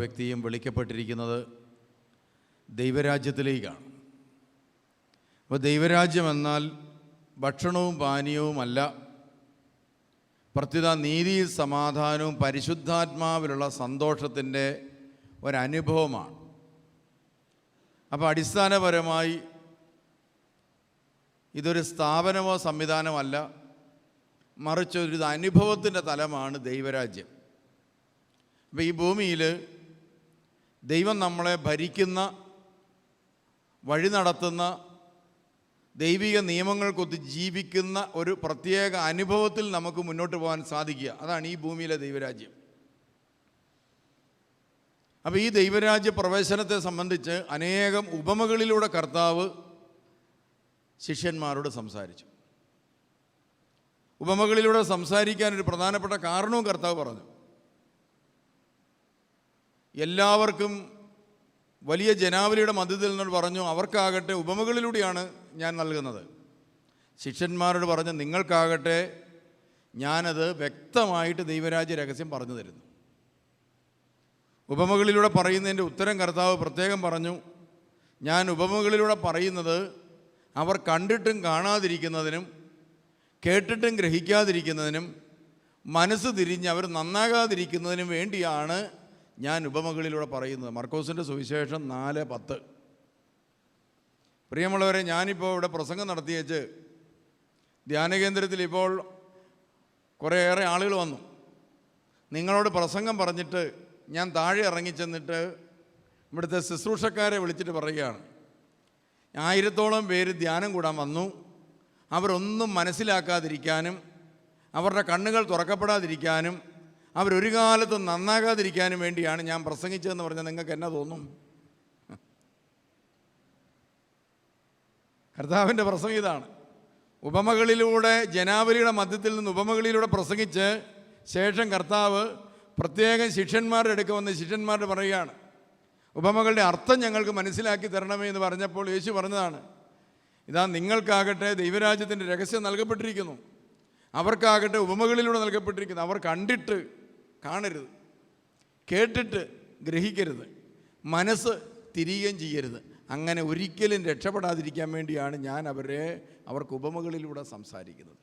വ്യക്തിയും വിളിക്കപ്പെട്ടിരിക്കുന്നത് ദൈവരാജ്യത്തിലേക്കാണ്. അപ്പോൾ ദൈവരാജ്യം എന്നാൽ ഭക്ഷണവും പാനീയവുമല്ല പ്രത്യുത നീതി സമാധാനവും പരിശുദ്ധാത്മാവിലുള്ള സന്തോഷത്തിന്റെ ഒരനുഭവമാണ്. അപ്പോൾ അടിസ്ഥാനപരമായി ഇതൊരു സ്ഥാപനമോ സംവിധാനമല്ല മറിച്ച് ഒരു അനുഭവത്തിന്റെ തലമാണ് ദൈവരാജ്യം. അപ്പോൾ ഈ ഭൂമിയിൽ ദൈവം നമ്മളെ ഭരിക്കുന്ന വഴി നടത്തുന്ന ദൈവിക നിയമങ്ങൾക്കൊത്ത് ജീവിക്കുന്ന ഒരു പ്രത്യേക അനുഭവത്തിൽ നമുക്ക് മുന്നോട്ട് പോകാൻ സാധിക്കുക. അതാണ് ഈ ഭൂമിയിലെ ദൈവരാജ്യം. അപ്പോൾ ഈ ദൈവരാജ്യ പ്രവേശനത്തെ സംബന്ധിച്ച് അനേകം ഉപമകളിലൂടെ കർത്താവ് ശിഷ്യന്മാരോട് സംസാരിച്ചു. ഉപമകളിലൂടെ സംസാരിക്കാൻ ഒരു പ്രധാനപ്പെട്ട കാരണവും കർത്താവ് പറഞ്ഞു. എല്ലാവർക്കും വലിയ ജനാവലിയുടെ മധ്യത്തിൽ നിന്നോട് പറഞ്ഞു അവർക്കാകട്ടെ ഉപമകളിലൂടെയാണ് ഞാൻ നൽകുന്നത്. ശിഷ്യന്മാരോട് പറഞ്ഞ് നിങ്ങൾക്കാകട്ടെ ഞാനത് വ്യക്തമായിട്ട് ദൈവരാജ്യ രഹസ്യം പറഞ്ഞു തരുന്നു. ഉപമകളിലൂടെ പറയുന്നതിന്റെ ഉത്തരം കർത്താവ് പ്രത്യേകം പറഞ്ഞു ഞാൻ ഉപമകളിലൂടെ പറയുന്നത് അവർ കണ്ടിട്ടും കാണാതിരിക്കുന്നതിനും കേട്ടിട്ടും ഗ്രഹിക്കാതിരിക്കുന്നതിനും മനസ്സ് തിരിഞ്ഞ് അവർ നന്നാകാതിരിക്കുന്നതിനും വേണ്ടിയാണ് ഞാൻ ഉപമകളിലൂടെ പറയുന്നത് മർക്കോസിന്റെ സുവിശേഷം നാല് പത്ത്. പ്രിയമുള്ളവരെ ഞാനിപ്പോൾ ഇവിടെ പ്രസംഗം നടത്തിയേച്ച് ധ്യാനകേന്ദ്രത്തിൽ ഇപ്പോൾ കുറേയേറെ ആളുകൾ വന്നു. നിങ്ങളോട് പ്രസംഗം പറഞ്ഞിട്ട് ഞാൻ താഴെ ഇറങ്ങിച്ചെന്നിട്ട് ഇവിടുത്തെ ശുശ്രൂഷക്കാരെ വിളിച്ചിട്ട് പറയുകയാണ്. ആയിരത്തോളം പേര് ധ്യാനം കൂടാൻ വന്നു. അവരൊന്നും മനസ്സിലാക്കാതിരിക്കാനും അവരുടെ കണ്ണുകൾ തുറക്കപ്പെടാതിരിക്കാനും അവരൊരു കാലത്ത് നന്നാകാതിരിക്കാനും വേണ്ടിയാണ് ഞാൻ പ്രസംഗിച്ചതെന്ന് പറഞ്ഞാൽ നിങ്ങൾക്ക് എന്നാ തോന്നും? കർത്താവിന്റെ പ്രസംഗം ഇതാണ്. ഉപമകളിലൂടെ ജനാവലിയുടെ മധ്യത്തിൽ നിന്ന് ഉപമകളിലൂടെ പ്രസംഗിച്ച് ശേഷം കർത്താവ് പ്രത്യേകം ശിഷ്യന്മാരുടെ അടുക്ക വന്ന് ശിഷ്യന്മാരുടെ പറയുകയാണ്. ഉപമകളുടെ അർത്ഥം ഞങ്ങൾക്ക് മനസ്സിലാക്കി തരണമേ എന്ന് പറഞ്ഞപ്പോൾ യേശു പറഞ്ഞതാണ് ഇതാ നിങ്ങൾക്കാകട്ടെ ദൈവരാജ്യത്തിന്റെ രഹസ്യം നൽകപ്പെട്ടിരിക്കുന്നു. അവർക്കാകട്ടെ ഉപമകളിലൂടെ നൽകപ്പെട്ടിരിക്കുന്നു. അവർ കണ്ടിട്ട് കാണരുത്. കേട്ടിട്ട് ഗ്രഹിക്കരുത്. മനസ്സ് തിരികുകയും ചെയ്യരുത്. അങ്ങനെ ഒരിക്കലും രക്ഷപ്പെടാതിരിക്കാൻ വേണ്ടിയാണ് ഞാൻ അവരെ അവർക്ക് ഉപമകളിലൂടെ സംസാരിക്കുന്നത്.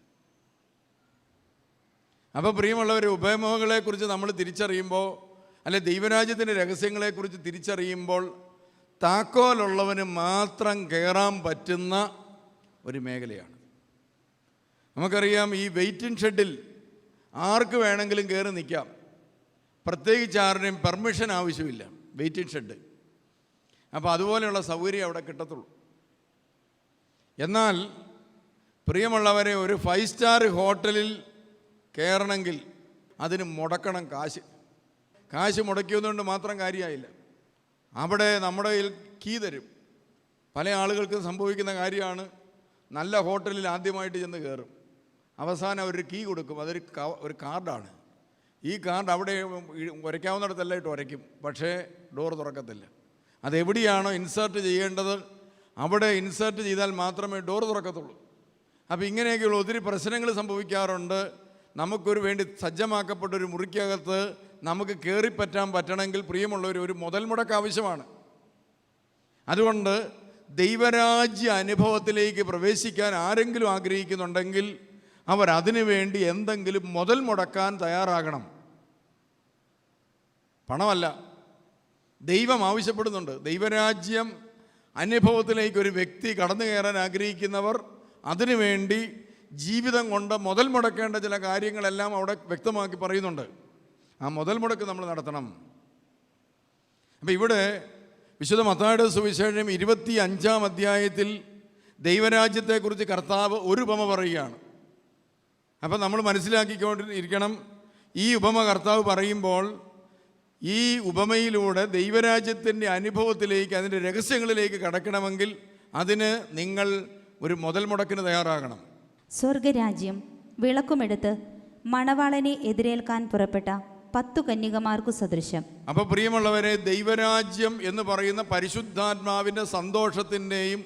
അപ്പോൾ പ്രിയമുള്ളവരെ ഉപമകളെക്കുറിച്ച് നമ്മൾ തിരിച്ചറിയുമ്പോൾ അല്ലെ ദൈവരാജ്യത്തിന്റെ രഹസ്യങ്ങളെക്കുറിച്ച് തിരിച്ചറിയുമ്പോൾ താക്കോലുള്ളവന് മാത്രം കയറാൻ പറ്റുന്ന ഒരു മേഖലയാണ്. നമുക്കറിയാം ഈ വെയിറ്റിംഗ് ഷെഡിൽ ആർക്ക് വേണമെങ്കിലും കയറി നിൽക്കാം. പ്രത്യേകിച്ച് ആരുടെയും പെർമിഷൻ ആവശ്യമില്ല. Waiting shed. അപ്പോൾ അതുപോലെയുള്ള സൗകര്യം അവിടെ കിട്ടത്തുള്ളൂ. എന്നാൽ പ്രിയമുള്ളവരെ ഒരു ഫൈവ് സ്റ്റാർ ഹോട്ടലിൽ കയറണമെങ്കിൽ അതിന് മുടക്കണം കാശ്. കാശ് മുടക്കിയതുകൊണ്ട് മാത്രം കാര്യമായില്ല. അവിടെ നമ്മുടെ കയ്യിൽ കീ തരും. പല ആളുകൾക്കും സംഭവിക്കുന്ന കാര്യമാണ് നല്ല ഹോട്ടലിൽ ആദ്യമായിട്ട് ചെന്ന് കയറും. അവസാനം അവർ കീ കൊടുക്കും. അതൊരു ഒരു കാർഡാണ്. ഈ കാർഡ് അവിടെ ഉരയ്ക്കാവുന്നിടത്തല്ല ഇട്ട് ഉരയ്ക്കും പക്ഷേ ഡോർ തുറക്കത്തില്ല. അതെവിടെയാണോ ഇൻസേർട്ട് ചെയ്യേണ്ടത് അവിടെ ഇൻസേർട്ട് ചെയ്താൽ മാത്രമേ ഡോർ തുറക്കത്തുള്ളൂ. അപ്പോൾ ഇങ്ങനെയൊക്കെയുള്ള ഒത്തിരി പ്രശ്നങ്ങൾ സംഭവിക്കാറുണ്ട്. നമുക്കൊരു വേണ്ടി സജ്ജമാക്കപ്പെട്ട ഒരു മുറിക്കകത്ത് നമുക്ക് കയറിപ്പറ്റാൻ പറ്റണമെങ്കിൽ പ്രിയമുള്ളവർ ഒരു മുതൽ മുടക്ക് ആവശ്യമാണ്. അതുകൊണ്ട് ദൈവരാജ്യ അനുഭവത്തിലേക്ക് പ്രവേശിക്കാൻ ആരെങ്കിലും ആഗ്രഹിക്കുന്നുണ്ടെങ്കിൽ അവർ അതിനു വേണ്ടി എന്തെങ്കിലും മുതൽ മുടക്കാൻ തയ്യാറാകണം. പണമല്ല. ദൈവം ആവശ്യപ്പെടുന്നുണ്ട്. ദൈവരാജ്യം അനുഭവത്തിലേക്ക് ഒരു വ്യക്തി കടന്നു കയറാൻ ആഗ്രഹിക്കുന്നവർ അതിനുവേണ്ടി ജീവിതം കൊണ്ട് മുതൽ മുടക്കേണ്ട ചില കാര്യങ്ങളെല്ലാം അവിടെ വ്യക്തമാക്കി പറയുന്നുണ്ട്. ആ മുതൽ മുടക്ക് നമ്മൾ നടത്തണം. അപ്പം ഇവിടെ വിശുദ്ധ മത്തായുടെ സുവിശേഷം ഇരുപത്തി അഞ്ചാം അധ്യായത്തിൽ ദൈവരാജ്യത്തെക്കുറിച്ച് കർത്താവ് ഒരു ഉപമ പറയുകയാണ്. അപ്പം നമ്മൾ മനസ്സിലാക്കിക്കൊണ്ടിരിക്കണം. ഈ ഉപമ കർത്താവ് പറയുമ്പോൾ ഈ ഉപമയിലൂടെ ദൈവരാജ്യത്തിന്റെ അനുഭവത്തിലേക്ക് അതിന്റെ രഹസ്യങ്ങളിലേക്ക് കടക്കണമെങ്കിൽ അതിന് നിങ്ങൾ ഒരു മുതൽ മുടക്കിന് തയ്യാറാകണം. സ്വർഗരാജ്യം വിളക്കുമെടുത്ത് മണവാളനെ എതിരേൽക്കാൻ പുറപ്പെട്ട പത്തു കന്യകമാർക്ക് സദൃശം അപ്പൊ പ്രിയമുള്ളവരെ ദൈവരാജ്യം എന്ന് പറയുന്ന പരിശുദ്ധാത്മാവിന്റെ സന്തോഷത്തിന്റെയും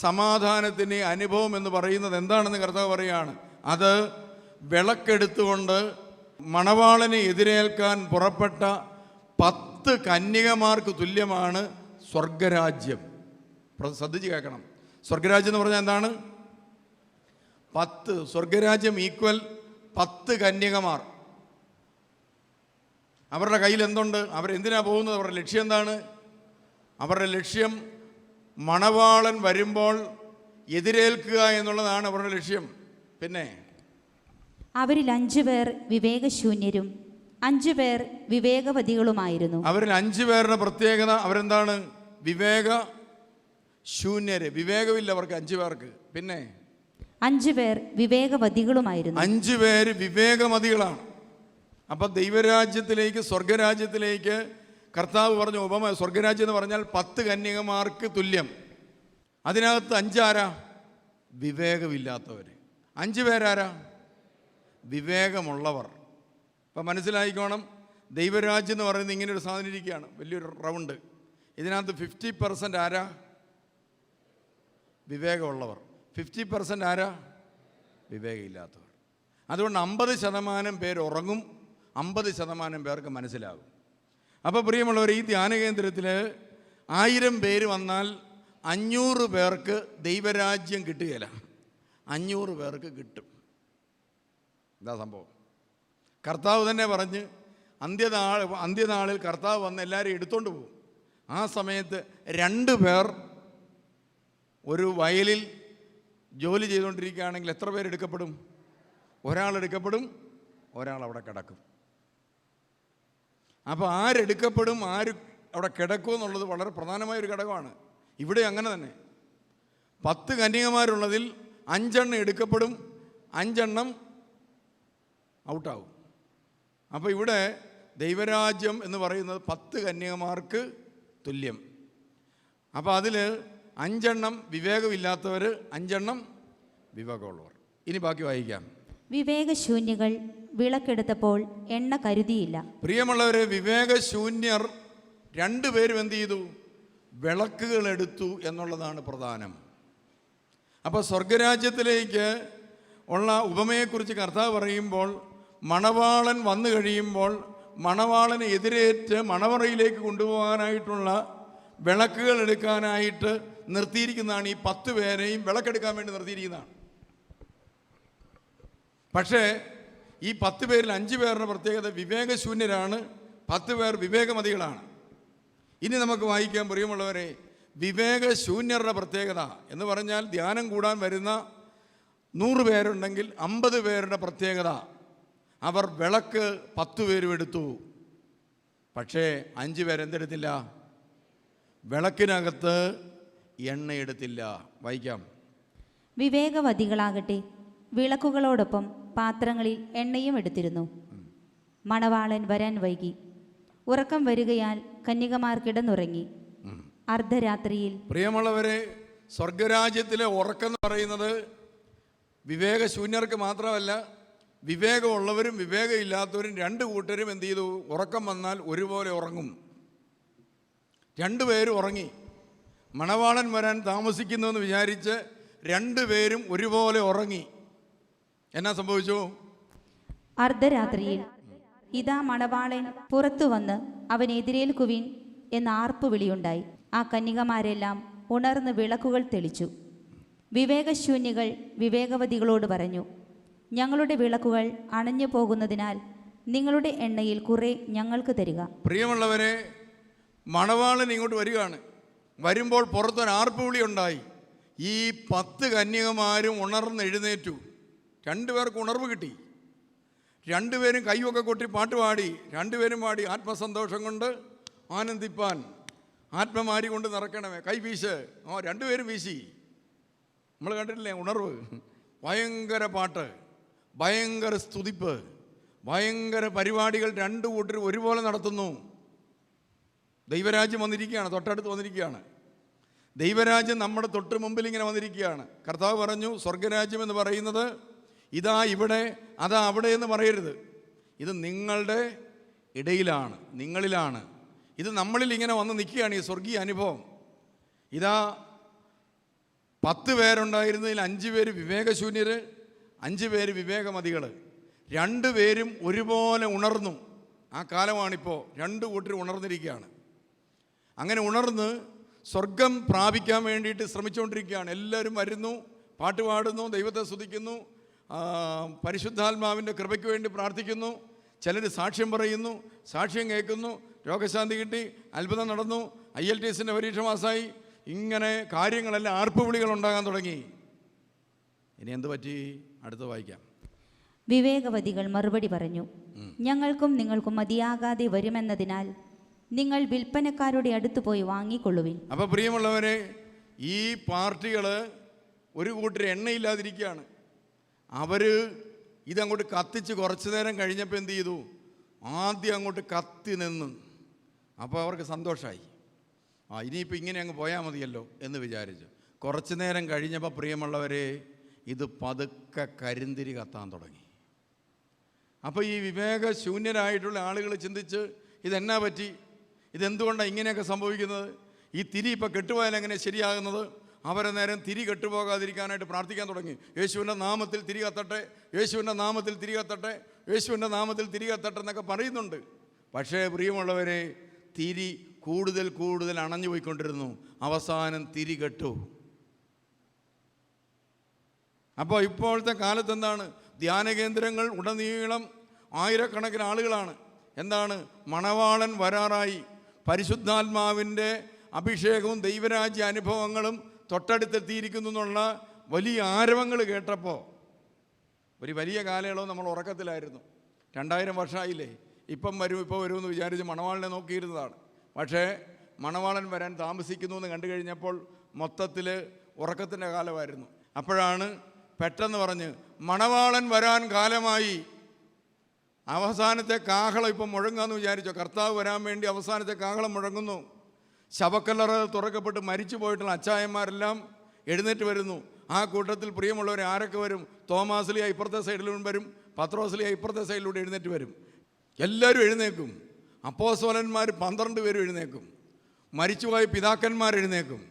സമാധാനത്തിന്റെയും അനുഭവം എന്ന് പറയുന്നത് എന്താണെന്ന് കർത്താവ് പറയുകയാണ് അത് വിളക്കെടുത്തുകൊണ്ട് മണവാളനെ എതിരേൽക്കാൻ പുറപ്പെട്ട പത്ത് കന്യകമാർക്ക് തുല്യമാണ് സ്വർഗരാജ്യം. ശ്രദ്ധിച്ച് കേൾക്കണം. സ്വർഗരാജ്യം എന്ന് പറഞ്ഞാൽ എന്താണ്? പത്ത്. സ്വർഗരാജ്യം ഈക്വൽ പത്ത് കന്യകമാർ. അവരുടെ കയ്യിൽ എന്തുണ്ട്? അവരെന്തിനാ പോകുന്നത്? അവരുടെ ലക്ഷ്യം എന്താണ്? അവരുടെ ലക്ഷ്യം മണവാളൻ വരുമ്പോൾ എതിരേൽക്കുക എന്നുള്ളതാണ് അവരുടെ ലക്ഷ്യം. പിന്നെ? അവരിൽ അഞ്ചു പേർ വിവേകശൂന്യരും അഞ്ചു പേർ വിവേകവതികളുമായിരുന്നു. അവരിൽ അഞ്ചു പേരുടെ പ്രത്യേകത അവരെന്താണ്? വിവേക ശൂന്യര്. വിവേകമില്ല അവർക്ക് അഞ്ചു പേർക്ക്. പിന്നെ? അഞ്ചു പേർ വിവേകവതികളുമായിരുന്നു. അഞ്ചു പേര് വിവേകമതികളാണ്. അപ്പം ദൈവരാജ്യത്തിലേക്ക് സ്വർഗരാജ്യത്തിലേക്ക് കർത്താവ് പറഞ്ഞ ഉപമ സ്വർഗരാജ്യം എന്ന് പറഞ്ഞാൽ പത്ത് കന്യകമാർക്ക് തുല്യം. അതിനകത്ത് അഞ്ചാരാ വിവേകമില്ലാത്തവർ അഞ്ച് പേരാരാ? വിവേകമുള്ളവർ. അപ്പം മനസ്സിലായിക്കോണം. ദൈവരാജ്യം എന്ന് പറയുന്നത് ഇങ്ങനെ ഒരു സാധനം ഇരിക്കുകയാണ്. വലിയൊരു റൗണ്ട്. ഇതിനകത്ത് ഫിഫ്റ്റി പെർസെന്റ് ആരാ? വിവേകമുള്ളവർ. ഫിഫ്റ്റി പെർസെന്റ് ആരാ? വിവേകമില്ലാത്തവർ. അതുകൊണ്ട് അമ്പത് ശതമാനം പേർ ഉറങ്ങും. അമ്പത് ശതമാനം പേർക്ക് മനസ്സിലാകും. അപ്പോൾ പ്രിയമുള്ളവർ ഈ ധ്യാന കേന്ദ്രത്തിൽ ആയിരം പേര് വന്നാൽ അഞ്ഞൂറ് പേർക്ക് ദൈവരാജ്യം കിട്ടുകയില്ല. അഞ്ഞൂറ് പേർക്ക് കിട്ടും. എന്താ സംഭവം. കർത്താവ് തന്നെ പറഞ്ഞ് അന്ത്യനാൾ അന്ത്യനാളിൽ കർത്താവ് വന്ന് എല്ലാവരെയും എടുത്തുകൊണ്ട് പോകും. ആ സമയത്ത് രണ്ട് പേർ ഒരു വയലിൽ ജോലി ചെയ്തുകൊണ്ടിരിക്കുകയാണെങ്കിൽ എത്ര പേരെടുക്കപ്പെടും ഒരാൾ എടുക്കപ്പെടും ഒരാൾ അവിടെ കിടക്കും. അപ്പോൾ ആരെടുക്കപ്പെടും ആര് അവിടെ കിടക്കും എന്നുള്ളത് വളരെ പ്രധാനമായ ഒരു ഘടകമാണ്. ഇവിടെ അങ്ങനെ തന്നെ. പത്ത് കന്യകമാരുള്ളതിൽ അഞ്ചെണ്ണം എടുക്കപ്പെടും അഞ്ചെണ്ണം ഔട്ടാവും അപ്പോൾ ഇവിടെ ദൈവരാജ്യം എന്ന് പറയുന്നത് പത്ത് കന്യകമാർക്ക് തുല്യം. അപ്പോൾ അതിൽ അഞ്ചെണ്ണം വിവേകമില്ലാത്തവർ അഞ്ചെണ്ണം വിവേകമുള്ളവർ. ഇനി ബാക്കി വായിക്കാം. വിവേകശൂന്യകൾ വിളക്കെടുത്തപ്പോൾ എണ്ണ കരുതിയില്ല. പ്രിയമുള്ളവരെ വിവേകശൂന്യർ രണ്ടുപേരും എന്ത് ചെയ്തു? വിളക്കുകൾ എടുത്തു എന്നുള്ളതാണ് പ്രധാനം. അപ്പോൾ സ്വർഗരാജ്യത്തിലേക്ക് ഉള്ള ഉപമയെക്കുറിച്ച് കർത്താവ് പറയുമ്പോൾ മണവാളൻ വന്നു കഴിയുമ്പോൾ മണവാളനെ എതിരേറ്റ് മണവറയിലേക്ക് കൊണ്ടുപോകാനായിട്ടുള്ള വിളക്കുകൾ എടുക്കാനായിട്ട് നിർത്തിയിരിക്കുന്നതാണ്. ഈ പത്ത് പേരെയും വിളക്കെടുക്കാൻ വേണ്ടി നിർത്തിയിരിക്കുന്നതാണ്. പക്ഷേ ഈ പത്ത് പേരിൽ അഞ്ച് പേരുടെ പ്രത്യേകത വിവേകശൂന്യരാണ്. പത്ത് പേർ വിവേകമതികളാണ്. ഇനി നമുക്ക് വായിക്കാൻ പ്രിയമുള്ളവരെ വിവേകശൂന്യരുടെ പ്രത്യേകത എന്ന് പറഞ്ഞാൽ ധ്യാനം കൂടാൻ വരുന്ന നൂറ് പേരുണ്ടെങ്കിൽ അമ്പത് പേരുടെ പ്രത്യേകത. അവർ വിളക്ക് പത്തു പേരും എടുത്തു. പക്ഷേ അഞ്ച് പേരെന്തെടുത്തില്ല വിളക്കിനകത്ത് എണ്ണയെടുത്തില്ല വായിക്കാം. വിവേകവതികളാകട്ടെ വിളക്കുകളോടൊപ്പം പാത്രങ്ങളിൽ എണ്ണയും എടുത്തിരുന്നു. മണവാളൻ വരാൻ വൈകി. ഉറക്കം വരികയാൽ കന്യകമാർ കിടന്നുറങ്ങി. അർദ്ധരാത്രിയിൽ പ്രിയമുള്ളവരെ സ്വർഗരാജ്യത്തിലെ ഉറക്കം എന്ന് പറയുന്നത് വിവേകശൂന്യർക്ക് മാത്രമല്ല വിവേകമുള്ളവരും വിവേകമില്ലാത്തവരും രണ്ട് കൂട്ടരും എന്ത് ചെയ്തു? ഉറക്കം വന്നാൽ ഒരുപോലെ ഉറങ്ങും. രണ്ടുപേരും ഉറങ്ങി. മണവാളൻ വരാൻ താമസിക്കുന്നുവെന്ന് വിചാരിച്ച് രണ്ടുപേരും ഒരുപോലെ ഉറങ്ങി. എന്നാ സംഭവിച്ചു? അർദ്ധരാത്രിയിൽ ഇതാ മണവാളൻ പുറത്തു വന്ന് അവൻ എതിരേൽക്കുവിൻ എന്ന ആർപ്പ് വിളിയുണ്ടായി ആ കന്യകമാരെല്ലാം ഉണർന്ന് വിളക്കുകൾ തെളിച്ചു. വിവേകശൂന്യകൾ വിവേകവതികളോട് പറഞ്ഞു ഞങ്ങളുടെ വിളക്കുകൾ അണഞ്ഞു പോകുന്നതിനാൽ നിങ്ങളുടെ എണ്ണയിൽ കുറെ ഞങ്ങൾക്ക് തരിക. പ്രിയമുള്ളവരെ മണവാളൻ ഇങ്ങോട്ട് വരികയാണ്. വരുമ്പോൾ പുറത്തൊരു ആർപ്പുവിളി ഉണ്ടായി. ഈ പത്ത് കന്യകമാരും ഉണർന്ന് എഴുന്നേറ്റു. രണ്ടുപേർക്ക് ഉണർവ് കിട്ടി. രണ്ടുപേരും കൈയൊക്കെ കൊട്ടി പാട്ട് പാടി. രണ്ടുപേരും പാടി ആത്മസന്തോഷം കൊണ്ട് ആനന്ദിപ്പാൻ. ആത്മമാരി കൊണ്ട് നിറക്കണമേ കൈ വീശ്. ആ രണ്ടുപേരും വീശി. നമ്മൾ കണ്ടിട്ടില്ലേ? ഉണർവ്. ഭയങ്കര പാട്ട്. ഭയങ്കര സ്തുതിപ്പ് ഭയങ്കര പരിപാടികൾ രണ്ടു കൂട്ടരും ഒരുപോലെ നടത്തുന്നു. ദൈവരാജ്യം വന്നിരിക്കുകയാണ് തൊട്ടടുത്ത് വന്നിരിക്കുകയാണ്. ദൈവരാജ്യം നമ്മുടെ തൊട്ട് മുമ്പിൽ ഇങ്ങനെ വന്നിരിക്കുകയാണ്. കർത്താവ് പറഞ്ഞു സ്വർഗരാജ്യം എന്ന് പറയുന്നത് ഇതാ ഇവിടെ അതാ അവിടെ എന്ന് പറയരുത്. ഇത് നിങ്ങളുടെ ഇടയിലാണ് നിങ്ങളിലാണ്. ഇത് നമ്മളിൽ ഇങ്ങനെ വന്ന് നിൽക്കുകയാണ് ഈ സ്വർഗീയ അനുഭവം. ഇതാ പത്ത് പേരുണ്ടായിരുന്നതിൽ അഞ്ച് പേര് വിവേകശൂന്യർ അഞ്ച് പേര് വിവേകമതികൾ രണ്ടുപേരും ഒരുപോലെ ഉണർന്നു. ആ കാലമാണിപ്പോൾ രണ്ട് കൂട്ടരും ഉണർന്നിരിക്കുകയാണ്. അങ്ങനെ ഉണർന്ന് സ്വർഗം പ്രാപിക്കാൻ വേണ്ടിയിട്ട് ശ്രമിച്ചുകൊണ്ടിരിക്കുകയാണ് എല്ലാവരും വരുന്നു പാട്ടുപാടുന്നു ദൈവത്തെ സ്തുതിക്കുന്നു പരിശുദ്ധാത്മാവിന്റെ കൃപയ്ക്ക് വേണ്ടി പ്രാർത്ഥിക്കുന്നു ചിലർ സാക്ഷ്യം പറയുന്നു സാക്ഷ്യം കേൾക്കുന്നു രോഗശാന്തി കിട്ടി അത്ഭുതം നടന്നു ഐ എൽ ടി എസിന്റെ പരീക്ഷ പാസ്സായി ഇങ്ങനെ കാര്യങ്ങളെല്ലാം ആർപ്പുവിളികൾ ഉണ്ടാകാൻ തുടങ്ങി. ഇനി എന്ത് പറ്റി? അടുത്ത് വായിക്കാം. വിവേകവതികൾ മറുപടി പറഞ്ഞു ഞങ്ങൾക്കും നിങ്ങൾക്കും മതിയാകാതെ വരുമെന്നതിനാൽ നിങ്ങൾ വിൽപ്പനക്കാരുടെ അടുത്ത് പോയി വാങ്ങിക്കൊള്ളുവിൻ. അപ്പോൾ പ്രിയമുള്ളവരെ ഈ പാർട്ടികൾ ഒരു കൂട്ടർ എണ്ണയില്ലാതിരിക്കുകയാണ്. അവർ ഇതങ്ങോട്ട് കത്തിച്ച് കുറച്ചു നേരം കഴിഞ്ഞപ്പോൾ എന്ത് ചെയ്തു? ആദ്യം അങ്ങോട്ട് കത്തി നിന്നു. അപ്പോൾ അവർക്ക് സന്തോഷമായി ആ ഇനിയിപ്പോൾ ഇങ്ങനെ അങ്ങ് പോയാൽ മതിയല്ലോ എന്ന് വിചാരിച്ചു. കുറച്ചു നേരം കഴിഞ്ഞപ്പോൾ പ്രിയമുള്ളവരെ ഇത് പതുക്കെ കരിന്തിരി കത്താൻ തുടങ്ങി. അപ്പോൾ ഈ വിവേകശൂന്യരായിട്ടുള്ള ആളുകൾ ചിന്തിച്ച് ഇതെന്നാ പറ്റി? ഇതെന്തുകൊണ്ടാണ് ഇങ്ങനെയൊക്കെ സംഭവിക്കുന്നത്? ഈ തിരി ഇപ്പോൾ കെട്ടുപോയാൽ എങ്ങനെ ശരിയാകുന്നത്? അവരെ നേരം തിരി കെട്ടുപോകാതിരിക്കാനായിട്ട് പ്രാർത്ഥിക്കാൻ തുടങ്ങി. യേശുവിന്റെ നാമത്തിൽ തിരി കത്തട്ടെ യേശുവിന്റെ നാമത്തിൽ തിരി കത്തട്ടെ യേശുവിന്റെ നാമത്തിൽ തിരി കത്തട്ടെ എന്നൊക്കെ പറയുന്നുണ്ട്. പക്ഷേ പ്രിയമുള്ളവരെ തിരി കൂടുതൽ കൂടുതൽ അണഞ്ഞു പോയിക്കൊണ്ടിരുന്നു അവസാനം തിരി കെട്ടു. അപ്പോൾ ഇപ്പോഴത്തെ കാലത്ത് എന്താണ്? ധ്യാന കേന്ദ്രങ്ങൾ ഉടനീളം ആയിരക്കണക്കിന് ആളുകളാണ്. എന്താണ്? മണവാളൻ വരാറായി. പരിശുദ്ധാത്മാവിന്റെ അഭിഷേകവും ദൈവരാജ്യ അനുഭവങ്ങളും തൊട്ടടുത്തെത്തിയിരിക്കുന്നു എന്നുള്ള വലിയ ആരവങ്ങൾ കേട്ടപ്പോൾ ഒരു വലിയ കാലയളവ് നമ്മൾ ഉറക്കത്തിലായിരുന്നു. രണ്ടായിരം വർഷമായില്ലേ? ഇപ്പം വരും ഇപ്പോൾ വരുമെന്ന് വിചാരിച്ച് മണവാളിനെ നോക്കിയിരുന്നതാണ്. പക്ഷേ മണവാളൻ വരാൻ താമസിക്കുന്നു എന്ന് കണ്ടു കഴിഞ്ഞപ്പോൾ മൊത്തത്തിൽ ഉറക്കത്തിന്റെ കാലമായിരുന്നു. അപ്പോഴാണ് പെട്ടെന്ന് പറഞ്ഞ് മണവാളൻ വരാൻ കാലമായി. അവസാനത്തെ കാഹളം ഇപ്പം മുഴങ്ങാന്ന് വിചാരിച്ചോ. കർത്താവ് വരാൻ വേണ്ടി അവസാനത്തെ കാഹളം മുഴങ്ങുന്നു. ശവക്കല്ലറ തുറക്കപ്പെട്ട് മരിച്ചു പോയിട്ടുള്ള അച്ചായന്മാരെല്ലാം എഴുന്നേറ്റ് വരുന്നു. ആ കൂട്ടത്തിൽ പ്രിയമുള്ളവർ ആരൊക്കെ വരും? തോമാസിലി ഇപ്പുറത്തെ സൈഡിലും വരും. പത്രോസിലി ഇപ്പുറത്തെ സൈഡിലൂടെ എഴുന്നേറ്റ് വരും. എല്ലാവരും എഴുന്നേക്കും അപ്പോസ്വലന്മാർ പന്ത്രണ്ട് പേരും എഴുന്നേക്കും മരിച്ചുപോയ പിതാക്കന്മാർ എഴുന്നേക്കും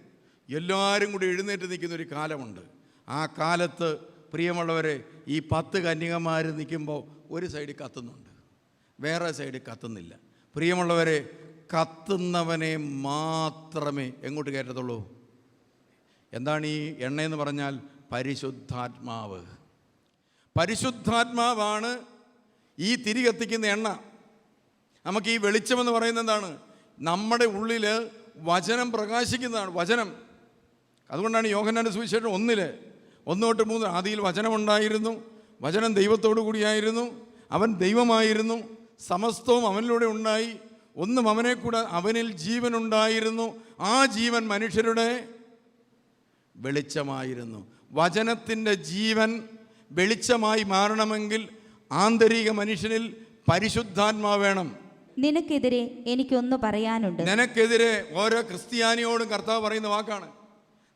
എല്ലാവരും കൂടി എഴുന്നേറ്റ് നിൽക്കുന്ന ഒരു കാലമുണ്ട്. ആ കാലത്ത് പ്രിയമുള്ളവരെ ഈ പത്ത് കന്യകമാർ നിൽക്കുമ്പോൾ ഒരു സൈഡ് കത്തുന്നുണ്ട്. വേറെ സൈഡ് കത്തുന്നില്ല. പ്രിയമുള്ളവരെ കത്തുന്നവനെ മാത്രമേ എങ്ങോട്ട് കയറ്റത്തുള്ളൂ? എന്താണ് ഈ എണ്ണയെന്ന് പറഞ്ഞാൽ പരിശുദ്ധാത്മാവ്. പരിശുദ്ധാത്മാവാണ് ഈ തിരി കത്തിക്കുന്ന എണ്ണ. നമുക്ക് ഈ വെളിച്ചമെന്ന് പറയുന്നത് എന്താണ്? നമ്മുടെ ഉള്ളിൽ വചനം പ്രകാശിക്കുന്നതാണ് വചനം. അതുകൊണ്ടാണ് യോഹന്നാന്റെ സുവിശേഷം ഒന്നിൽ ഒന്ന് തൊട്ട് മൂന്ന് ആദിയിൽ വചനമുണ്ടായിരുന്നു. വചനം ദൈവത്തോടു കൂടിയായിരുന്നു. അവൻ ദൈവമായിരുന്നു. സമസ്തവും അവനിലൂടെ ഉണ്ടായി. ഒന്നും അവനെ കൂടെ അവനിൽ ജീവനുണ്ടായിരുന്നു. ആ ജീവൻ മനുഷ്യരുടെ വെളിച്ചമായിരുന്നു. വചനത്തിന്റെ ജീവൻ വെളിച്ചമായി മാറണമെങ്കിൽ ആന്തരിക മനുഷ്യനിൽ പരിശുദ്ധാത്മാ വേണം. നിനക്കെതിരെ എനിക്കൊന്ന് പറയാനുണ്ട്. നിനക്കെതിരെ ഓരോ ക്രിസ്ത്യാനിയോടും കർത്താവ് പറയുന്ന വാക്കാണ്.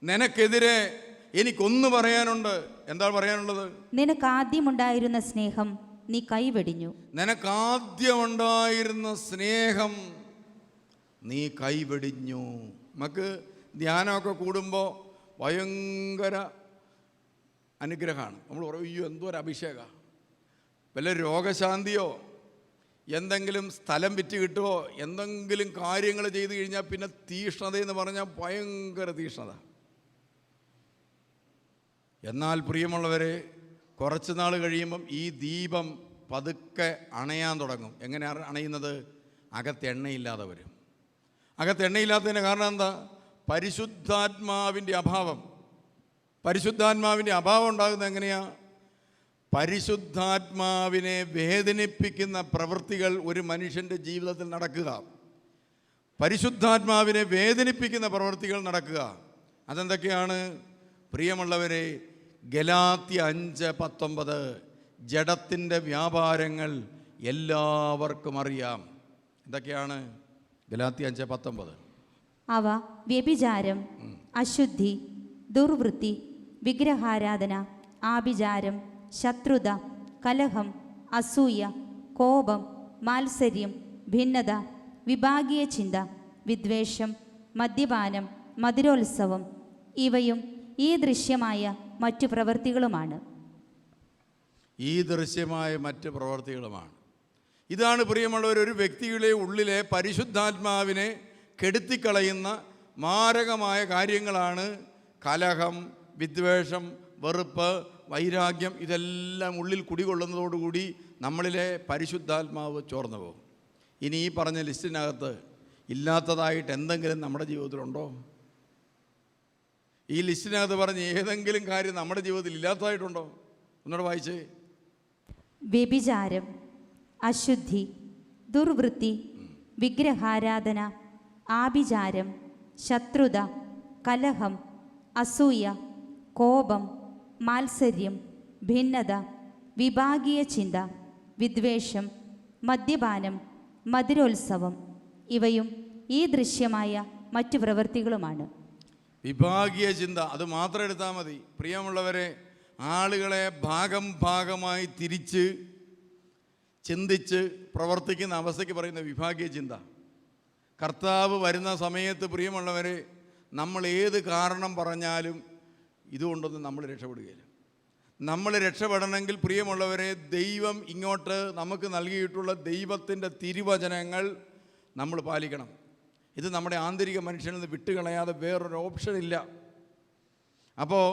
നിനക്കെതിരെ എനിക്കൊന്ന് പറയാനുണ്ട്. എന്താ പറയാനുള്ളത്? നിനക്ക് ആദ്യം ഉണ്ടായിരുന്ന സ്നേഹം നീ കൈവെടിഞ്ഞു. നിനക്ക് ആദ്യം ഉണ്ടായിരുന്ന സ്നേഹം നീ കൈവെടിഞ്ഞു. നമുക്ക് ധ്യാനമൊക്കെ കൂടുമ്പോൾ ഭയങ്കര അനുഗ്രഹമാണ്. നമ്മൾ പറയും അയ്യോ എന്തോ ഒരു അഭിഷേക. വല്ല രോഗശാന്തിയോ? എന്തെങ്കിലും സ്ഥലം വിറ്റ് കിട്ടുമോ എന്തെങ്കിലും കാര്യങ്ങൾ ചെയ്തു കഴിഞ്ഞാൽ പിന്നെ തീഷ്ണത എന്ന് പറഞ്ഞാൽ ഭയങ്കര തീഷ്ണത. എന്നാൽ പ്രിയമുള്ളവരെ കുറച്ച് നാൾ കഴിയുമ്പം ഈ ദീപം പതുക്കെ അണയാൻ തുടങ്ങും. എങ്ങനെ അണയുന്നത്? അകത്ത് എണ്ണയില്ലാതെ വരും. അകത്ത് എണ്ണയില്ലാത്തതിന്റെ കാരണം എന്താ? പരിശുദ്ധാത്മാവിന്റെ അഭാവം. പരിശുദ്ധാത്മാവിന്റെ അഭാവം ഉണ്ടാകുന്നത് എങ്ങനെയാ? പരിശുദ്ധാത്മാവിനെ വേദനിപ്പിക്കുന്ന പ്രവൃത്തികൾ ഒരു മനുഷ്യന്റെ ജീവിതത്തിൽ നടക്കുക. പരിശുദ്ധാത്മാവിനെ വേദനിപ്പിക്കുന്ന പ്രവൃത്തികൾ നടക്കുക. അതെന്തൊക്കെയാണ്? പ്രിയമുള്ളവരെ ഗലാത്തി അഞ്ച് പത്തൊമ്പത് ജഡത്തിന്റെ വ്യാപാരങ്ങൾ എല്ലാവർക്കും അറിയാം. എന്തൊക്കെയാണ്? ഗലാത്തി അഞ്ച് പത്തൊമ്പത്. അവ വ്യഭിചാരം അശുദ്ധി ദുർവൃത്തി വിഗ്രഹാരാധന ആഭിചാരം ശത്രുത കലഹം അസൂയ കോപം മാത്സര്യം ഭിന്നത വിഭാഗീയ ചിന്ത വിദ്വേഷം മദ്യപാനം മധുരോത്സവം. ഇവയും ഈ ദൃശ്യമായ മറ്റു പ്രവൃത്തികളുമാണ് ഈ ദൃശ്യമായ മറ്റ് പ്രവൃത്തികളുമാണ് ഇതാണ് പ്രിയമുള്ളവർ ഒരു വ്യക്തിയുടെ ഉള്ളിലെ പരിശുദ്ധാത്മാവിനെ കെടുത്തിക്കളയുന്ന മാരകമായ കാര്യങ്ങളാണ് കലഹം വിദ്വേഷം വെറുപ്പ് വൈരാഗ്യം ഇതെല്ലാം ഉള്ളിൽ കുടികൊള്ളുന്നതോടുകൂടി നമ്മളിലെ പരിശുദ്ധാത്മാവ് ചോർന്നു പോകും. ഇനി ഈ പറഞ്ഞ ലിസ്റ്റിനകത്ത് ഇല്ലാത്തതായിട്ട് എന്തെങ്കിലും നമ്മുടെ ജീവിതത്തിലുണ്ടോ? ഈ ലിസ്റ്റിനകത്ത് പറഞ്ഞ് ഏതെങ്കിലും കാര്യം നമ്മുടെ ജീവിതത്തിൽ ഇല്ലാത്തതായിട്ടുണ്ടോ? ഒന്നുകൂടെ വായിച്ചേ. വ്യഭിചാരം അശുദ്ധി ദുർവൃത്തി വിഗ്രഹാരാധന ആഭിചാരം ശത്രുത കലഹം അസൂയ കോപം മാത്സര്യം ഭിന്നത വിഭാഗീയ ചിന്ത വിദ്വേഷം മദ്യപാനം മധുരോത്സവം. ഇവയും ഈ ദൃശ്യമായ മറ്റു പ്രവൃത്തികളുമാണ്. വിഭാഗീയ ചിന്ത. അത് മാത്രം എടുത്താൽ മതി. പ്രിയമുള്ളവരെ ആളുകളെ ഭാഗം ഭാഗമായി തിരിച്ച് ചിന്തിച്ച് പ്രവർത്തിക്കുന്ന അവസ്ഥയ്ക്ക് പറയുന്ന വിഭാഗീയ ചിന്ത. കർത്താവ് വരുന്ന സമയത്ത് പ്രിയമുള്ളവരെ നമ്മൾ ഏത് കാരണം പറഞ്ഞാലും ഇതുകൊണ്ടൊന്നും നമ്മൾ രക്ഷപ്പെടുകയില്ല. നമ്മൾ രക്ഷപ്പെടണമെങ്കിൽ പ്രിയമുള്ളവരെ ദൈവം ഇങ്ങോട്ട് നമുക്ക് നൽകിയിട്ടുള്ള ദൈവത്തിന്റെ തിരുവചനങ്ങൾ നമ്മൾ പാലിക്കണം. ഇത് നമ്മുടെ ആന്തരിക മനുഷ്യനിൽ നിന്ന് വിട്ടുകളയാതെ വേറൊരു ഓപ്ഷൻ ഇല്ല. അപ്പോൾ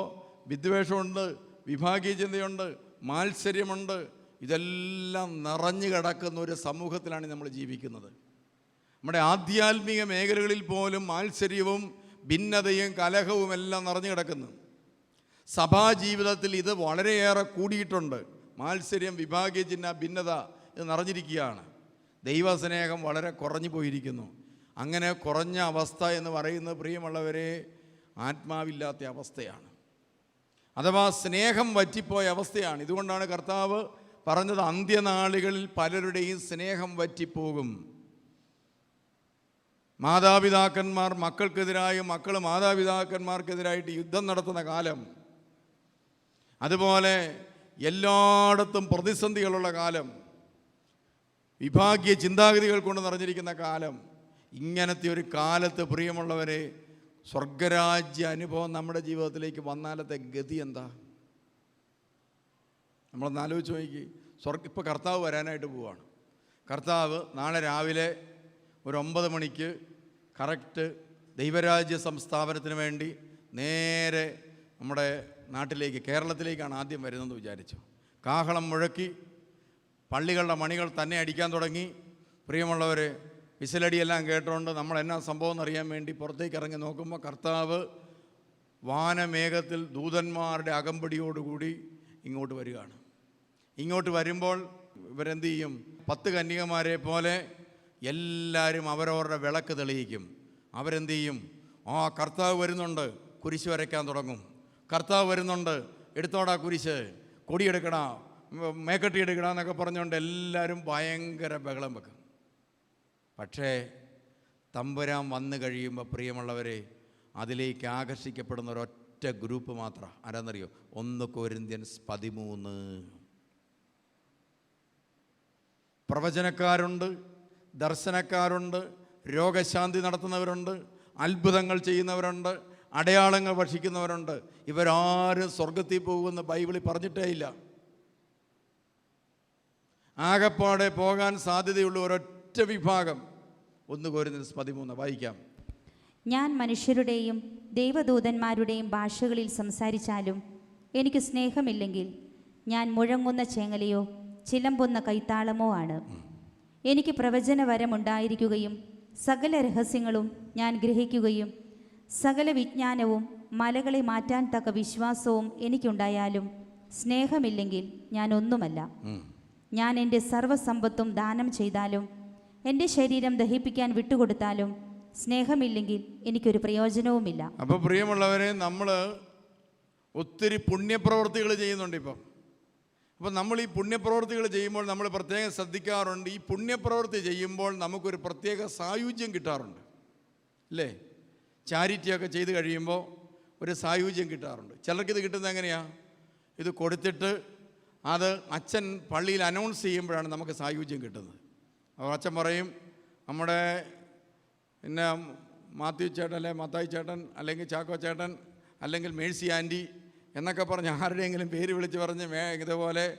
വിദ്വേഷമുണ്ട് വിഭാഗീയ ചിന്തയുണ്ട് മാത്സര്യമുണ്ട്. ഇതെല്ലാം നിറഞ്ഞു കിടക്കുന്ന ഒരു സമൂഹത്തിലാണ് നമ്മൾ ജീവിക്കുന്നത്. നമ്മുടെ ആധ്യാത്മിക മേഖലകളിൽ പോലും മാത്സര്യവും ഭിന്നതയും കലഹവും എല്ലാം നിറഞ്ഞു കിടക്കുന്നു. സഭാ ജീവിതത്തിൽ ഇത് വളരെയേറെ കൂടിയിട്ടുണ്ട്. മാത്സര്യം വിഭാഗീയ ചിഹ്ന ഭിന്നത ഇത് നിറഞ്ഞിരിക്കുകയാണ്. ദൈവസ്നേഹം വളരെ കുറഞ്ഞു പോയിരിക്കുന്നു. അങ്ങനെ കുറഞ്ഞ അവസ്ഥ എന്ന് പറയുന്നത് പ്രിയമുള്ളവരെ ആത്മാവില്ലാത്ത അവസ്ഥയാണ്. അഥവാ സ്നേഹം വറ്റിപ്പോയ അവസ്ഥയാണ്. ഇതുകൊണ്ടാണ് കർത്താവ് പറഞ്ഞത് അന്ത്യനാളുകളിൽ പലരുടെയും സ്നേഹം വറ്റിപ്പോകും. മാതാപിതാക്കന്മാർ മക്കൾക്കെതിരായും മക്കൾ മാതാപിതാക്കന്മാർക്കെതിരായിട്ട് യുദ്ധം നടത്തുന്ന കാലം. അതുപോലെ എല്ലായിടത്തും പ്രതിസന്ധികളുള്ള കാലം. വിഭാഗീയ ചിന്താഗതികൾ കൊണ്ട് നിറഞ്ഞിരിക്കുന്ന കാലം. ഇങ്ങനത്തെ ഒരു കാലത്ത് പ്രിയമുള്ളവരെ സ്വർഗരാജ്യ അനുഭവം നമ്മുടെ ജീവിതത്തിലേക്ക് വന്നാലത്തെ ഗതി എന്താ? നമ്മളൊന്ന് ആലോചിച്ച് നോക്കി. സ്വർഗ ഇപ്പോൾ കർത്താവ് വരാനായിട്ട് പോവാണ്. കർത്താവ് നാളെ രാവിലെ ഒരു ഒമ്പത് മണിക്ക് കറക്റ്റ് ദൈവരാജ്യ സംസ്ഥാപനത്തിന് വേണ്ടി നേരെ നമ്മുടെ നാട്ടിലേക്ക് കേരളത്തിലേക്കാണ് ആദ്യം വരുന്നതെന്ന് വിചാരിച്ചു. കാഹളം മുഴക്കി പള്ളികളുടെ മണികൾ തന്നെ അടിക്കാൻ തുടങ്ങി. പ്രിയമുള്ളവർ വിസിലടിയെല്ലാം കേട്ടുകൊണ്ട് നമ്മൾ എന്നാ സംഭവം എന്നറിയാൻ വേണ്ടി പുറത്തേക്ക് ഇറങ്ങി നോക്കുമ്പോൾ കർത്താവ് വാനമേഘത്തിൽ ദൂതന്മാരുടെ അകമ്പടിയോടുകൂടി ഇങ്ങോട്ട് വരികയാണ്. ഇങ്ങോട്ട് വരുമ്പോൾ ഇവരെന്ത് ചെയ്യും? പത്ത് കന്യകമാരെ പോലെ എല്ലാവരും അവരവരുടെ വിളക്ക് തെളിയിക്കും. അവരെന്ത് ചെയ്യും? ആ കർത്താവ് വരുന്നുണ്ട് കുരിശ് വരയ്ക്കാൻ തുടങ്ങും. കർത്താവ് വരുന്നുണ്ട് എടുത്തോടാ കുരിശ് കൊടിയെടുക്കടാ ഉം, മേക്കട്ടി എടുക്കടാ എന്നൊക്കെ പറഞ്ഞുകൊണ്ട് എല്ലാവരും ഭയങ്കര ബഹളം വെക്കും. പക്ഷേ തമ്പുരാൻ വന്നു കഴിയുമ്പോൾ പ്രിയമുള്ളവരെ അതിലേക്ക് ആകർഷിക്കപ്പെടുന്ന ഒരൊറ്റ ഗ്രൂപ്പ് മാത്രം. ആരാന്നറിയോ? ഒന്ന് കോരിന്ത്യൻസ് പതിമൂന്ന്. പ്രവചനക്കാരുണ്ട് ദർശനക്കാരുണ്ട് രോഗശാന്തി നടത്തുന്നവരുണ്ട് അത്ഭുതങ്ങൾ ചെയ്യുന്നവരുണ്ട് അടയാളങ്ങൾ ഭക്ഷിക്കുന്നവരുണ്ട്. ഇവരാരും സ്വർഗത്തിൽ പോകുമെന്ന് ബൈബിളിൽ പറഞ്ഞിട്ടേ ഇല്ല. ആകപ്പാടെ പോകാൻ സാധ്യതയുള്ള ഒരൊറ്റ വിഭാഗം. ഒന്ന് കോരുന്ന പതിമൂന്ന് വായിക്കാം. ഞാൻ മനുഷ്യരുടെയും ദൈവദൂതന്മാരുടെയും ഭാഷകളിൽ സംസാരിച്ചാലും എനിക്ക് സ്നേഹമില്ലെങ്കിൽ ഞാൻ മുഴങ്ങുന്ന ചേങ്ങലയോ ചിലമ്പുന്ന കൈത്താളമോ ആണ്. എനിക്ക് പ്രവചനവരമുണ്ടായിരിക്കുകയും സകല രഹസ്യങ്ങളും ഞാൻ ഗ്രഹിക്കുകയും സകല വിജ്ഞാനവും മലകളെ മാറ്റാൻ തക്ക വിശ്വാസവും എനിക്കുണ്ടായാലും സ്നേഹമില്ലെങ്കിൽ ഞാൻ ഒന്നുമല്ല. ഞാൻ എന്റെ സർവസമ്പത്തും ദാനം ചെയ്താലും എന്റെ ശരീരം ദഹിപ്പിക്കാൻ വിട്ടുകൊടുത്താലും സ്നേഹമില്ലെങ്കിൽ എനിക്കൊരു പ്രയോജനവുമില്ല. അപ്പോൾ പ്രിയമുള്ളവരെ നമ്മൾ ഒത്തിരി പുണ്യപ്രവർത്തികൾ ചെയ്യുന്നുണ്ട് ഇപ്പം. അപ്പോൾ നമ്മൾ ഈ പുണ്യപ്രവർത്തികൾ ചെയ്യുമ്പോൾ നമ്മൾ പ്രത്യേകം ശ്രദ്ധിക്കാറുണ്ട് ഈ പുണ്യപ്രവർത്തി ചെയ്യുമ്പോൾ നമുക്കൊരു പ്രത്യേക സായുജ്യം കിട്ടാറുണ്ട്. അല്ലേ? ചാരിറ്റിയൊക്കെ ചെയ്ത് കഴിയുമ്പോൾ ഒരു സായുജ്യം കിട്ടാറുണ്ട്. ചിലർക്ക് ഇത് കിട്ടുന്നത് എങ്ങനെയാണ് ഇത് കൊടുത്തിട്ട് അത് അച്ഛൻ പള്ളിയിൽ അനൗൺസ് ചെയ്യുമ്പോഴാണ് നമുക്ക് സായുജ്യം കിട്ടുന്നത്. അപ്പോൾ അച്ഛൻ പറയും നമ്മുടെ പിന്നെ മാത്യു ചേട്ടൻ അല്ലെ മത്തായി ചേട്ടൻ അല്ലെങ്കിൽ ചാക്കോ ചേട്ടൻ അല്ലെങ്കിൽ മേഴ്സി ആന്റി എന്നൊക്കെ പറഞ്ഞ് ആരുടെയെങ്കിലും പേര് വിളിച്ച് പറഞ്ഞ് മേ ഇതുപോലെ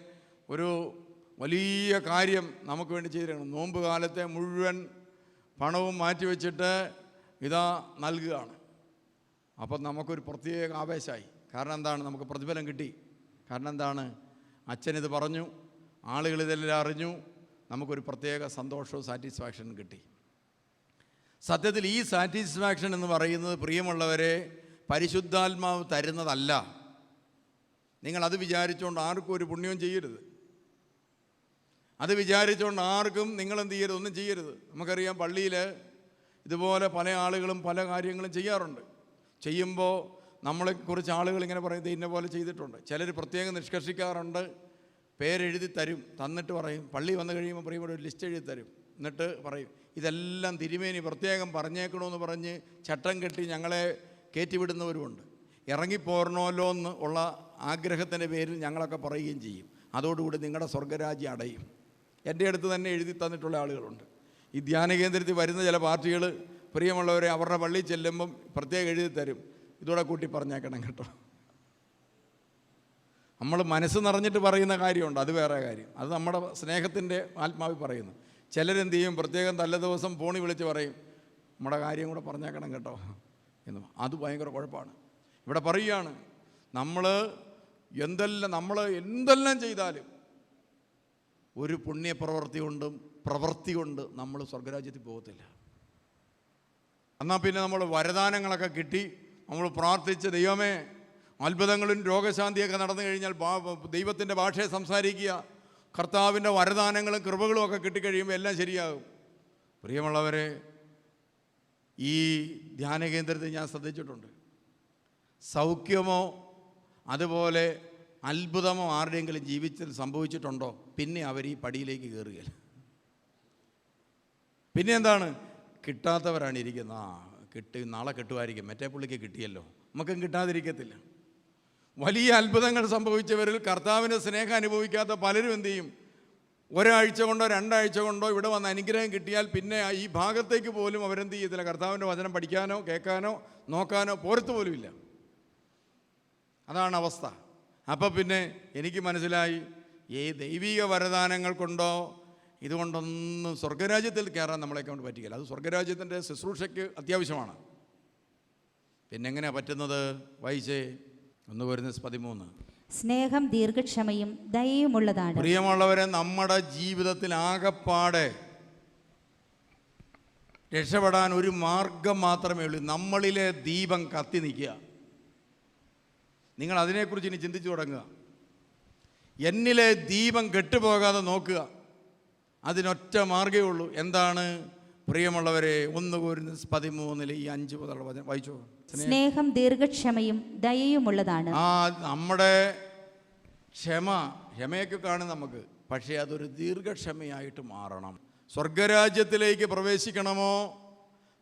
ഒരു വലിയ കാര്യം നമുക്ക് വേണ്ടി ചെയ്തിരിക്കണം നോമ്പ് കാലത്തെ മുഴുവൻ പണവും മാറ്റിവെച്ചിട്ട് ഇതാ നൽകുകയാണ്. അപ്പം നമുക്കൊരു പ്രത്യേക ആവേശമായി. കാരണം എന്താണ്? നമുക്ക് പ്രതിഫലം കിട്ടി. കാരണം എന്താണ്? അച്ഛനിത് പറഞ്ഞു ആളുകൾ ഇതെല്ലാം അറിഞ്ഞു. നമുക്കൊരു പ്രത്യേക സന്തോഷവും സാറ്റിസ്ഫാക്ഷനും കിട്ടി. സത്യത്തിൽ ഈ സാറ്റിസ്ഫാക്ഷൻ എന്ന് പറയുന്നത് പ്രിയമുള്ളവരെ പരിശുദ്ധാത്മാവ് തരുന്നതല്ല. നിങ്ങളത് വിചാരിച്ചുകൊണ്ട് ആർക്കും ഒരു പുണ്യവും ചെയ്യരുത്. അത് വിചാരിച്ചുകൊണ്ട് ആർക്കും നിങ്ങളെന്ത് ചെയ്യരുത്? ഒന്നും ചെയ്യരുത്. നമുക്കറിയാം പള്ളിയിൽ ഇതുപോലെ പല ആളുകളും പല കാര്യങ്ങളും ചെയ്യാറുണ്ട്. ചെയ്യുമ്പോൾ നമ്മളെക്കുറിച്ച് ആളുകൾ ഇങ്ങനെ പറയുന്നത് ഇന്ന പോലെ ചെയ്തിട്ടുണ്ട്. ചിലർ പ്രത്യേകം നിഷ്കർഷിക്കാറുണ്ട്. പേരെഴുതി തരും തന്നിട്ട് പറയും. പള്ളി വന്നു കഴിയുമ്പോൾ പറയുമ്പോൾ ഒരു ലിസ്റ്റ് എഴുതി തരും. എന്നിട്ട് പറയും ഇതെല്ലാം തിരുമേനി പ്രത്യേകം പറഞ്ഞേക്കണമെന്ന് പറഞ്ഞ് ചട്ടം കെട്ടി ഞങ്ങളെ കയറ്റിവിടുന്നവരുമുണ്ട് ഇറങ്ങിപ്പോരണമല്ലോ എന്ന് ഉള്ള ആഗ്രഹത്തിന്റെ പേരിൽ ഞങ്ങളൊക്കെ പറയുകയും ചെയ്യും. അതോടുകൂടി നിങ്ങളുടെ സ്വർഗരാജ്യം അടയും. എന്റെ അടുത്ത് തന്നെ എഴുതി തന്നിട്ടുള്ള ആളുകളുണ്ട്. ഈ ധ്യാന കേന്ദ്രത്തിൽ വരുന്ന ചില പാർട്ടികൾ പ്രിയമുള്ളവരെ അവരുടെ പള്ളിയിൽ ചെല്ലുമ്പം പ്രത്യേകം എഴുതി തരും. ഇതോടെ കൂട്ടി പറഞ്ഞേക്കണം കേട്ടോ. നമ്മൾ മനസ്സ് നിറഞ്ഞിട്ട് പറയുന്ന കാര്യമുണ്ട് അത് വേറെ കാര്യം. അത് നമ്മുടെ സ്നേഹത്തിന്റെ ആത്മാവി പറയുന്നു. ചിലരെന്ത് ചെയ്യും പ്രത്യേകം തല്ല ദിവസം ഫോണിൽ വിളിച്ച് പറയും നമ്മുടെ കാര്യം കൂടെ പറഞ്ഞേക്കണം കേട്ടോ. എന്ന് അത് ഭയങ്കര കുഴപ്പമാണ്. ഇവിടെ പറയുകയാണ് നമ്മൾ എന്തെല്ലാം നമ്മൾ എന്തെല്ലാം ചെയ്താലും ഒരു പുണ്യപ്രവൃത്തി കൊണ്ടും പ്രവൃത്തി കൊണ്ട് നമ്മൾ സ്വർഗരാജ്യത്തിൽ പോകത്തില്ല. എന്നാൽ പിന്നെ നമ്മൾ വരദാനങ്ങളൊക്കെ കിട്ടി നമ്മൾ പ്രാർത്ഥിച്ച് ദൈവമേ അത്ഭുതങ്ങളും രോഗശാന്തിയൊക്കെ നടന്നു കഴിഞ്ഞാൽ ദൈവത്തിന്റെ ഭാഷയെ സംസാരിക്കുക കർത്താവിന്റെ വരദാനങ്ങളും കൃപകളും ഒക്കെ കിട്ടിക്കഴിയുമ്പോൾ എല്ലാം ശരിയാകും. പ്രിയമുള്ളവരെ ഈ ധ്യാന കേന്ദ്രത്തിൽ ഞാൻ ശ്രദ്ധിച്ചിട്ടുണ്ട്. സൗഖ്യമോ അതുപോലെ അത്ഭുതമോ ആരുടെയെങ്കിലും ജീവിതത്തിൽ സംഭവിച്ചിട്ടുണ്ടോ? പിന്നെ അവർ ഈ പടിയിലേക്ക് കയറുകയില്ല. പിന്നെ എന്താണ്? കിട്ടാത്തവരാണ് ഇരിക്കുന്നത്. ആ കിട്ടി നാളെ കിട്ടുമായിരിക്കും. മറ്റേ പുള്ളിക്ക് കിട്ടിയല്ലോ. നമുക്കും കിട്ടാതിരിക്കത്തില്ല. വലിയ അത്ഭുതങ്ങൾ സംഭവിച്ചവരിൽ കർത്താവിന്റെ സ്നേഹം അനുഭവിക്കാത്ത പലരും എന്തു ചെയ്യും? ഒരാഴ്ച കൊണ്ടോ രണ്ടാഴ്ച കൊണ്ടോ ഇവിടെ വന്ന് അനുഗ്രഹം കിട്ടിയാൽ പിന്നെ ഈ ഭാഗത്തേക്ക് പോലും അവരെന്ത് ചെയ്യത്തില്ല. കർത്താവിന്റെ വചനം പഠിക്കാനോ കേൾക്കാനോ നോക്കാനോ പോരത്ത് പോലുമില്ല അതാണ് അവസ്ഥ. അപ്പം പിന്നെ എനിക്ക് മനസ്സിലായി ഈ ദൈവിക വരദാനങ്ങൾ കൊണ്ടോ ഇതുകൊണ്ടൊന്നും സ്വർഗരാജ്യത്തിൽ കയറാൻ നമ്മളെ കൊണ്ട് പറ്റിയില്ല അത് സ്വർഗരാജ്യത്തിന്റെ ശുശ്രൂഷയ്ക്ക് അത്യാവശ്യമാണ്. പിന്നെങ്ങനെയാണ് പറ്റുന്നത്? വായിച്ചേ. ഒന്ന് വരുന്ന പതിമൂന്ന്. സ്നേഹം ദീർഘക്ഷമയും ദയയുമുള്ളതാണ് പ്രിയമുള്ളവരെ നമ്മുടെ ജീവിതത്തിൽ ആകപ്പാടെ രക്ഷപ്പെടാൻ ഒരു മാർഗം മാത്രമേ ഉള്ളൂ. നമ്മളിലെ ദീപം കത്തി നിൽക്കുക. നിങ്ങൾ അതിനെക്കുറിച്ച് ഇനി ചിന്തിച്ചു തുടങ്ങുക. എന്നിലെ ദീപം കെട്ടുപോകാതെ നോക്കുക. അതിനൊറ്റ മാർഗമേ ഉള്ളൂ. എന്താണ്? പ്രിയമുള്ളവരെ ഒന്ന് കോരുന്ന പതിമൂന്നിൽ ഈ അഞ്ച് മുതലുള്ള വചനം വായിച്ചോ. സ്നേഹം ദീർഘക്ഷമയും ദയയുമുള്ളതാണ്. ആ നമ്മുടെ ക്ഷമ ക്ഷമയൊക്കെ കാണും നമുക്ക്. പക്ഷേ അതൊരു ദീർഘക്ഷമയായിട്ട് മാറണം. സ്വർഗരാജ്യത്തിലേക്ക് പ്രവേശിക്കണമോ?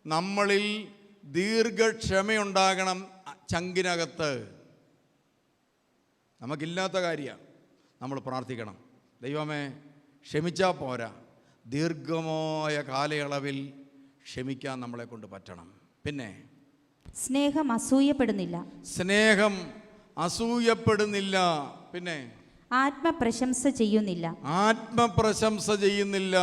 നമ്മളിൽ ദീർഘക്ഷമയുണ്ടാകണം ചങ്കിനകത്ത്. നമുക്കില്ലാത്ത കാര്യമാണ്. നമ്മൾ പ്രാർത്ഥിക്കണം. ദൈവമേ ക്ഷമിച്ചാൽ പോരാ. ദീർഘമായ കാലയളവിൽ ക്ഷമിക്കാൻ നമ്മളെ കൊണ്ട് പറ്റണം. പിന്നെ സ്നേഹം അസൂയപ്പെടുന്നില്ല. സ്നേഹം അസൂയപ്പെടുന്നില്ല. പിന്നെ? ആത്മപ്രശംസ ചെയ്യുന്നില്ല. ആത്മപ്രശംസ ചെയ്യുന്നില്ല.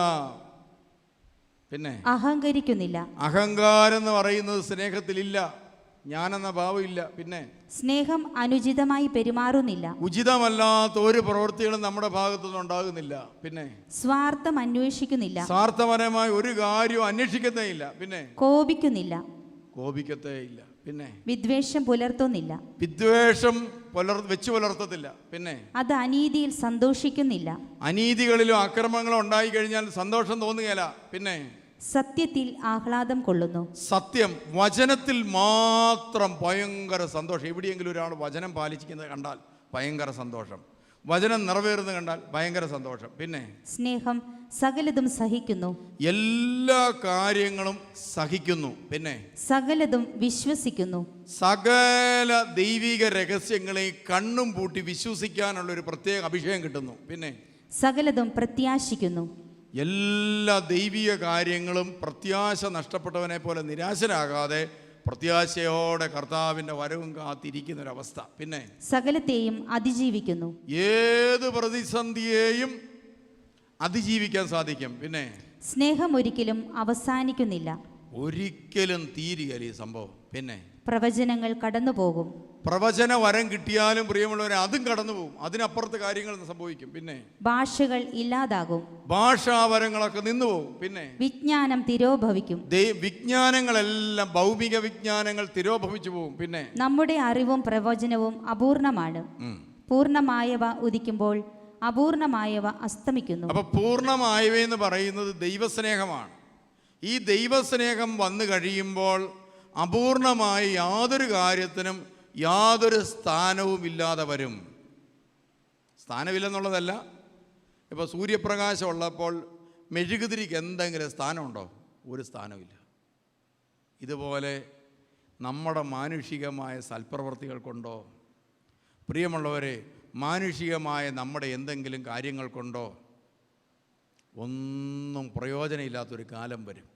പിന്നെ? അഹങ്കരിക്കുന്നില്ല. അഹങ്കാരം എന്ന് പറയുന്നത് സ്നേഹത്തിലില്ല. ഞാനെന്ന ഭാവമില്ല പിന്നെ? സ്നേഹം അനുചിതമായി പെരുമാറുന്നില്ല. ഉചിതമല്ലാത്ത ഒരു പ്രവൃത്തികളും നമ്മുടെ ഭാഗത്തുനിന്ന് ഉണ്ടാകുന്നില്ല. പിന്നെ? സ്വാർത്ഥം അന്വേഷിക്കുന്നില്ല. സ്വാർത്ഥപരമായ ഒരു കാര്യവും അന്വേഷിക്കുന്നേ ഇല്ല. പിന്നെ? കോപിക്കുന്നില്ല. കോപിക്കത്തേ ഇല്ല. പിന്നെ? വിദ്വേഷം പുലർത്തുന്നില്ല. വിദ്വേഷം പുലർ വെച്ച് പുലർത്തത്തില്ല. പിന്നെ? അത് അനീതിയിൽ സന്തോഷിക്കുന്നില്ല. അനീതികളിലും അക്രമങ്ങളും ഉണ്ടായി കഴിഞ്ഞാൽ സന്തോഷം തോന്നുകയല്ല. പിന്നെ? സത്യത്തിൽ ആഹ്ലാദം കൊള്ളുന്നു. സത്യം വചനത്തിൽ മാത്രം ഭയങ്കര സന്തോഷം. എവിടെയെങ്കിലും ഒരാൾ വചനം പാലിച്ചിരിക്കുന്നത് കണ്ടാൽ ഭയങ്കര സന്തോഷം. വചനം നിറവേറുന്ന കണ്ടാൽ ഭയങ്കര സന്തോഷം. പിന്നെ? സ്നേഹം സകലതും സഹിക്കുന്നു. എല്ലാ കാര്യങ്ങളും സഹിക്കുന്നു. പിന്നെ? സകലതും വിശ്വസിക്കുന്നു. സകല ദൈവിക രഹസ്യങ്ങളെ കണ്ണും പൂട്ടി വിശ്വസിക്കാനുള്ള ഒരു പ്രത്യേക അഭിഷേകം കിട്ടുന്നു. പിന്നെ? സകലതും പ്രത്യാശിക്കുന്നു. എല്ലാ ദൈവിക കാര്യങ്ങളും പ്രത്യാശ നഷ്ടപ്പെട്ടവനെ പോലെ നിരാശരാകാതെ പ്രത്യാശയോടെ കർത്താവിന്റെ വരവും കാത്തിരിക്കുന്ന ഒരവസ്ഥ പിന്നെ സകലത്തെയും അതിജീവിക്കുന്നു. ഏത് പ്രതിസന്ധിയെയും അതിജീവിക്കാൻ സാധിക്കും. പിന്നെ സ്നേഹം ഒരിക്കലും അവസാനിക്കുന്നില്ല. ഒരിക്കലും തീരുകയില്ല ഈ സംഭവം. പിന്നെ? പ്രവചനങ്ങൾ കടന്നു പോകും. പ്രവചന വരം കിട്ടിയാലും പ്രിയമുള്ളവരെ അതും കടന്നു പോകും. അതിനപ്പുറത്ത് കാര്യങ്ങൾ സംഭവിക്കും. പിന്നെ? ഭാഷകൾ ഇല്ലാതാകും. ഭാഷാവരങ്ങളൊക്കെ നിന്നു പോകും. പിന്നെ? വിജ്ഞാനം തിരോഭവിക്കും. വിജ്ഞാനങ്ങളെല്ലാം ഭൗമിക വിജ്ഞാനങ്ങൾ തിരോഭവിച്ചു പോകും. പിന്നെ? നമ്മുടെ അറിവും പ്രവചനവും അപൂർണമാണ്. പൂർണമായവ പൂർണമായവ ഉദിക്കുമ്പോൾ അപൂർണമായവ അസ്തമിക്കുന്നു. അപ്പൊ പൂർണമായവയെന്ന് പറയുന്നത് ദൈവസ്നേഹമാണ്. ഈ ദൈവസ്നേഹം വന്നു കഴിയുമ്പോൾ അപൂർണമായി യാതൊരു കാര്യത്തിനും യാതൊരു സ്ഥാനവും ഇല്ലാതെ വരും. സ്ഥാനമില്ലെന്നുള്ളതല്ല. ഇപ്പോൾ സൂര്യപ്രകാശം ഉള്ളപ്പോൾ മെഴുകുതിരിക്ക് എന്തെങ്കിലും സ്ഥാനമുണ്ടോ? ഒരു സ്ഥാനമില്ല ഇതുപോലെ നമ്മുടെ മാനുഷികമായ സൽപ്രവർത്തികൾ കൊണ്ടോ പ്രിയമുള്ളവരെ മാനുഷികമായ നമ്മുടെ എന്തെങ്കിലും കാര്യങ്ങൾ കൊണ്ടോ ഒന്നും പ്രയോജനമില്ലാത്തൊരു കാലം വരും.